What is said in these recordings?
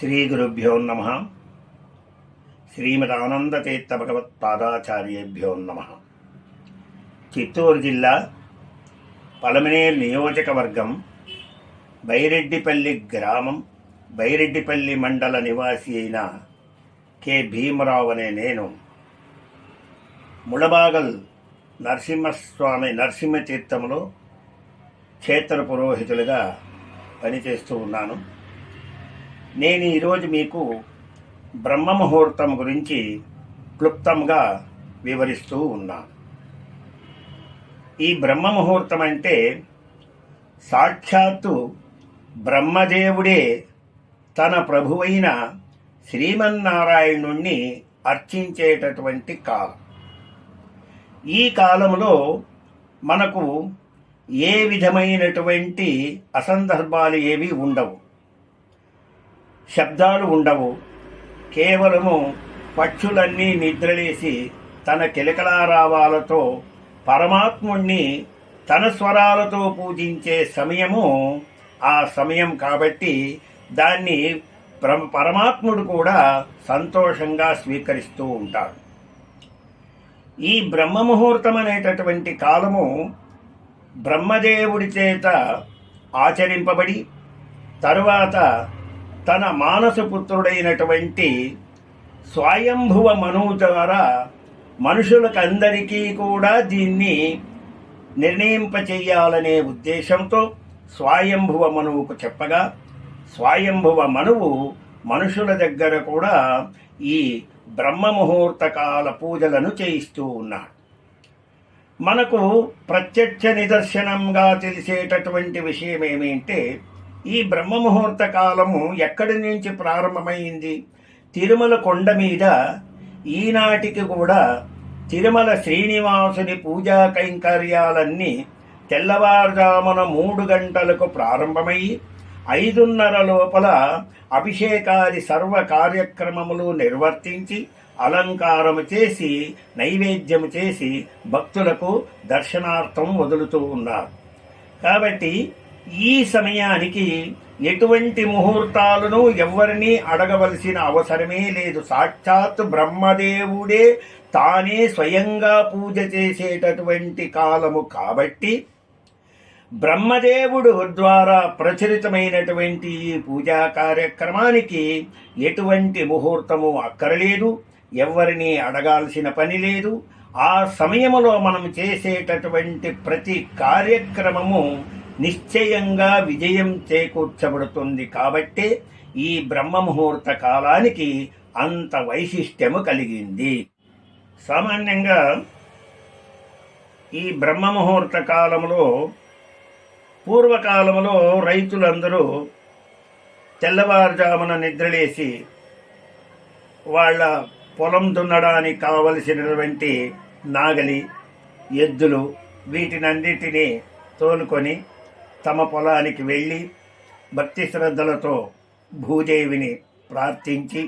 శ్రీ గురుభ్యో నమ. శ్రీమదానందతీర్థ భగవత్పాదాచార్యేభ్యో నమ. చిత్తూరు జిల్లా పలమనేరు నియోజకవర్గం బైరెడ్డిపల్లి గ్రామం బైరెడ్డిపల్లి మండల నివాసి అయిన కె. భీమరావు అనే నేను. ముళబాగల్ నరసింహస్వామి నరసింహతీర్థంలో క్షేత్ర పురోహితులుగా పనిచేస్తూ ఉన్నాను. నేను ఈరోజు మీకు బ్రహ్మ ముహూర్తం గురించి క్లుప్తంగా వివరిస్తూ ఉన్నాను. ఈ బ్రహ్మ ముహూర్తం అంటే సాక్షాత్తు బ్రహ్మదేవుడే తన ప్రభువైన శ్రీమన్నారాయణుణ్ణి అర్చించేటటువంటి కాలం. ఈ కాలంలో మనకు ఏ విధమైనటువంటి అసందర్భాలు ఏవి ఉండవు. శబ్దాలు ఉండవు. కేవలము పక్షులన్నీ నిద్రలేసి తన కిలకలారావాలతో పరమాత్ముణ్ణి తన స్వరాలతో పూజించే సమయము ఆ సమయం కాబట్టి దాన్ని పరమాత్ముడు కూడా సంతోషంగా స్వీకరిస్తూ ఉంటాడు. ఈ బ్రహ్మ ముహూర్తం అనేటటువంటి కాలము బ్రహ్మదేవుడి చేత ఆచరింపబడి తరువాత తన మానసపుత్రుడైనటువంటి స్వయంభువ మనువు ద్వారా మనుషులకందరికీ కూడా దీన్ని నిర్ణయింపచేయాలనే ఉద్దేశంతో స్వయంభువ మనువుకు చెప్పగా స్వయంభువ మనువు మనుషుల దగ్గర కూడా ఈ బ్రహ్మ ముహూర్తకాల పూజలను చేయిస్తూ ఉన్నాడు. మనకు ప్రత్యక్ష నిదర్శనంగా తెలిసేటటువంటి విషయం ఏమిటంటే ఈ బ్రహ్మ ముహూర్త కాలము ఎక్కడి నుంచి ప్రారంభమైంది? తిరుమల కొండ మీద ఈనాటికి కూడా తిరుమల శ్రీనివాసుని పూజా కైంకర్యాలన్నీ తెల్లవారుజామున మూడు గంటలకు ప్రారంభమై ఐదున్నర లోపల అభిషేకాది సర్వ కార్యక్రమములు నిర్వర్తించి అలంకారము చేసి నైవేద్యము చేసి భక్తులకు దర్శనార్థం వదులుతూ ఉన్నారు. కాబట్టి ఈ సమయానికి ఎటువంటి ముహూర్తాలను ఎవరిని అడగవలసిన అవసరమే లేదు. సాక్షాత్ బ్రహ్మదేవుడే తానే స్వయంగా పూజ చేసేటటువంటి కాలము కాబట్టి బ్రహ్మదేవుడు ద్వారా ప్రచురితమైనటువంటి ఈ పూజా కార్యక్రమానికి ఎటువంటి ముహూర్తము అక్కరలేదు. ఎవరిని అడగాల్సిన పని లేదు. ఆ సమయములో మనం చేసేటటువంటి ప్రతి కార్యక్రమము నిశ్చయంగా విజయం చేకూర్చబడుతుంది కాబట్టే ఈ బ్రహ్మ ముహూర్త కాలానికి అంత వైశిష్ట్యము కలిగింది. సామాన్యంగా ఈ బ్రహ్మ ముహూర్త కాలంలో పూర్వకాలంలో రైతులందరూ తెల్లవారుజామున నిద్రలేసి వాళ్ళ పొలం దున్నడానికి కావలసినటువంటి నాగలి ఎద్దులు వీటినన్నిటినీ తోలుకొని తమ పొలానికి వెళ్ళి భక్తి శ్రద్ధలతో భూదేవిని ప్రార్థించి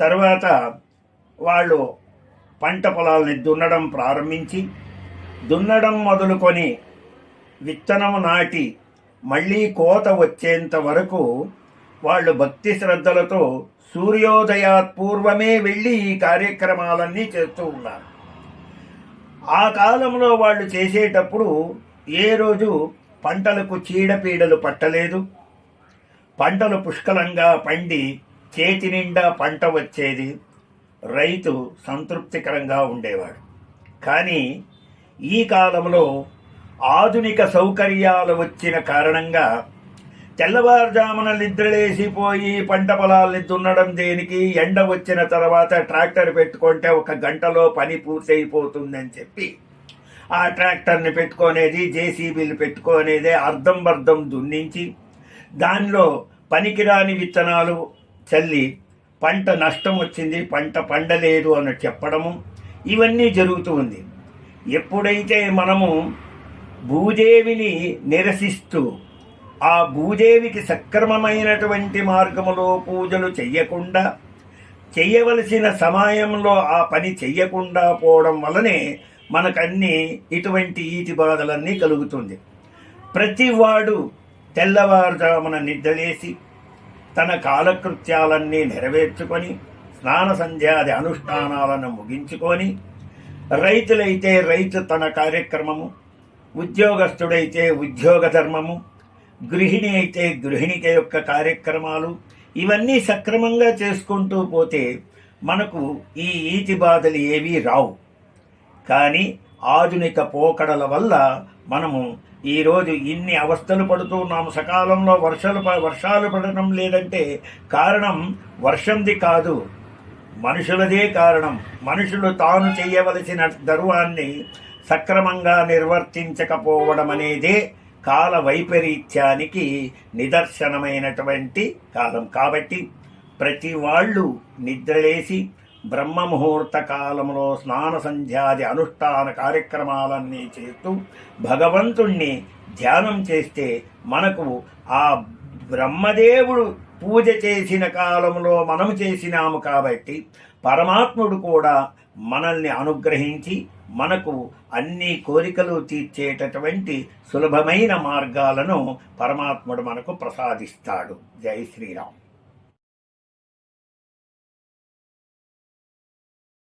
తర్వాత వాళ్ళు పంట పొలాలని దున్నడం ప్రారంభించి దున్నడం మొదలుకొని విత్తనం నాటి మళ్ళీ కోత వచ్చేంత వరకు వాళ్ళు భక్తి శ్రద్ధలతో సూర్యోదయాత్ పూర్వమే వెళ్ళి ఈ కార్యక్రమాలన్నీ చేస్తూ ఉన్నారు. ఆ కాలంలో వాళ్ళు చేసేటప్పుడు ఏ రోజు పంటలకు చీడపీడలు పట్టలేదు. పంటలు పుష్కలంగా పండి చేతి నిండా పంట వచ్చేది. రైతు సంతృప్తికరంగా ఉండేవాడు. కానీ ఈ కాలంలో ఆధునిక సౌకర్యాలు వచ్చిన కారణంగా తెల్లవారుజామున నిద్రలేసిపోయి పంట పొలాల్ని దున్నడం దేనికి ఎండ వచ్చిన తర్వాత ట్రాక్టర్ పెట్టుకుంటే ఒక గంటలో పని పూర్తయిపోతుందని చెప్పి ఆ ట్రాక్టర్ని పెట్టుకునేది జేసీబీలు పెట్టుకునేదే అర్ధం బర్ధం దున్నించి దానిలో పనికిరాని విత్తనాలు చల్లి పంట నష్టం వచ్చింది పంట పండలేదు అని చెప్పడము ఇవన్నీ జరుగుతూ ఉంది. ఎప్పుడైతే మనము భూదేవిని నిరసిస్తూ ఆ భూదేవికి సక్రమమైనటువంటి మార్గములో పూజలు చెయ్యకుండా చెయ్యవలసిన సమయంలో ఆ పని చెయ్యకుండా పోవడం వలనే మనకన్నీ ఇటువంటి ఈతి బాధలన్నీ కలుగుతుంది. ప్రతివాడు తెల్లవారుజామున నిద్రలేసి తన కాలకృత్యాలన్నీ నెరవేర్చుకొని స్నాన సంధ్యాది అనుష్ఠానాలను ముగించుకొని రైతులైతే రైతు తన కార్యక్రమము ఉద్యోగస్తుడైతే ఉద్యోగ ధర్మము గృహిణి అయితే గృహిణిక యొక్క కార్యక్రమాలు ఇవన్నీ సక్రమంగా చేసుకుంటూ పోతే మనకు ఈ ఈతి బాధలు ఏవీ రావు. కానీ ఆధునిక పోకడల వల్ల మనము ఈరోజు ఇన్ని అవస్థలు పడుతున్నాము సకాలంలో వర్షాలు ప- వర్షాలు పడడం లేదంటే కారణం వర్షంది కాదు. మనుషులదే కారణం. మనుషులు తాను చేయవలసిన ధర్వాన్ని సక్రమంగా నిర్వర్తించకపోవడం అనేదే కాల వైపరీత్యానికి నిదర్శనమైనటువంటి కాలం. కాబట్టి ప్రతి వాళ్ళు నిద్రలేసి బ్రహ్మ ముహూర్త కాలంలో స్నాన సంధ్యాది అనుష్ఠాన కార్యక్రమాలన్నీ చేస్తూ భగవంతుణ్ణి ధ్యానం చేస్తే మనకు ఆ బ్రహ్మదేవుడు పూజ చేసిన కాలంలో మనం చేసినాము కాబట్టి పరమాత్ముడు కూడా మనల్ని అనుగ్రహించి మనకు అన్ని కోరికలు తీర్చేటటువంటి సులభమైన మార్గాలను పరమాత్ముడు మనకు ప్రసాదిస్తాడు. జై శ్రీరామ్.